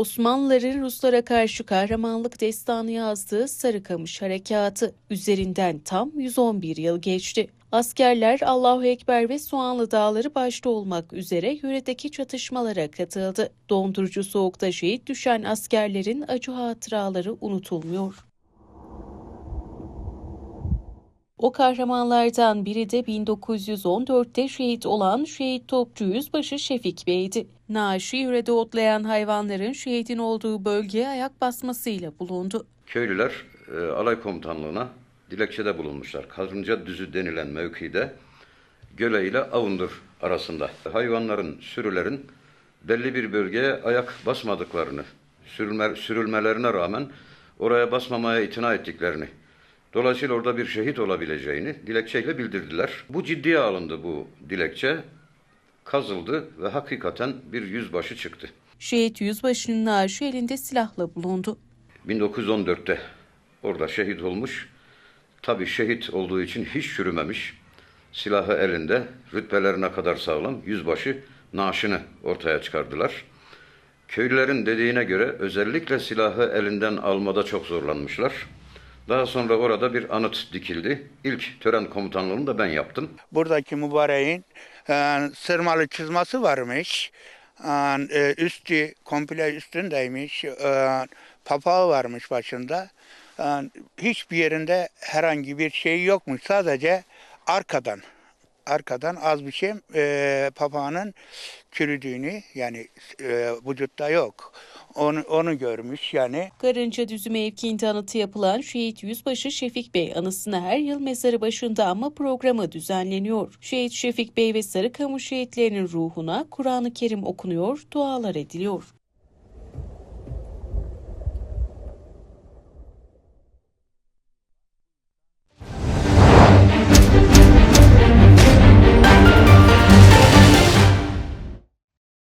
Osmanlıların Ruslara karşı kahramanlık destanı yazdığı Sarıkamış Harekatı üzerinden tam 111 yıl geçti. Askerler Allahu Ekber ve Soğanlı Dağları başta olmak üzere yöredeki çatışmalara katıldı. Dondurucu soğukta şehit düşen askerlerin acı hatıraları unutulmuyor. O kahramanlardan biri de 1914'te şehit olan şehit topçu yüzbaşı Şefik Bey'di. Naaşı yürede otlayan hayvanların şehidin olduğu bölgeye ayak basmasıyla bulundu. Köylüler e, alay komutanlığına dilekçede bulunmuşlar. Karınca düzü denilen mevkide Göle ile Avundur arasında hayvanların, sürülerin belli bir bölgeye ayak basmadıklarını, sürülme, sürülmelerine rağmen oraya basmamaya itina ettiklerini, dolayısıyla orada bir şehit olabileceğini dilekçeyle bildirdiler. Bu ciddiye alındı bu dilekçe, kazıldı ve hakikaten bir yüzbaşı çıktı. Şehit yüzbaşının naaşı elinde silahla bulundu. 1914'te orada şehit olmuş. Tabi şehit olduğu için hiç çürümemiş. Silahı elinde, rütbelerine kadar sağlam yüzbaşı naaşını ortaya çıkardılar. Köylülerin dediğine göre özellikle silahı elinden almada çok zorlanmışlar. Daha sonra orada bir anıt dikildi. İlk tören komutanlığını da ben yaptım. buradaki mübareğin e, sırmalı çizması varmış. E, üstü komple üstündeymiş. E, papağı varmış başında. E, hiçbir yerinde herhangi bir şey yokmuş. Sadece arkadan arkadan az bir şey e, papağanın çürüdüğünü yani e, vücutta yok. Onu, onu görmüş yani. Karınca Düzü mevkiinde anıtı yapılan şehit yüzbaşı Şefik Bey anısına her yıl mezarı başında anma programı düzenleniyor. Şehit Şefik Bey ve Sarıkamış şehitlerinin ruhuna Kur'an-ı Kerim okunuyor, dualar ediliyor.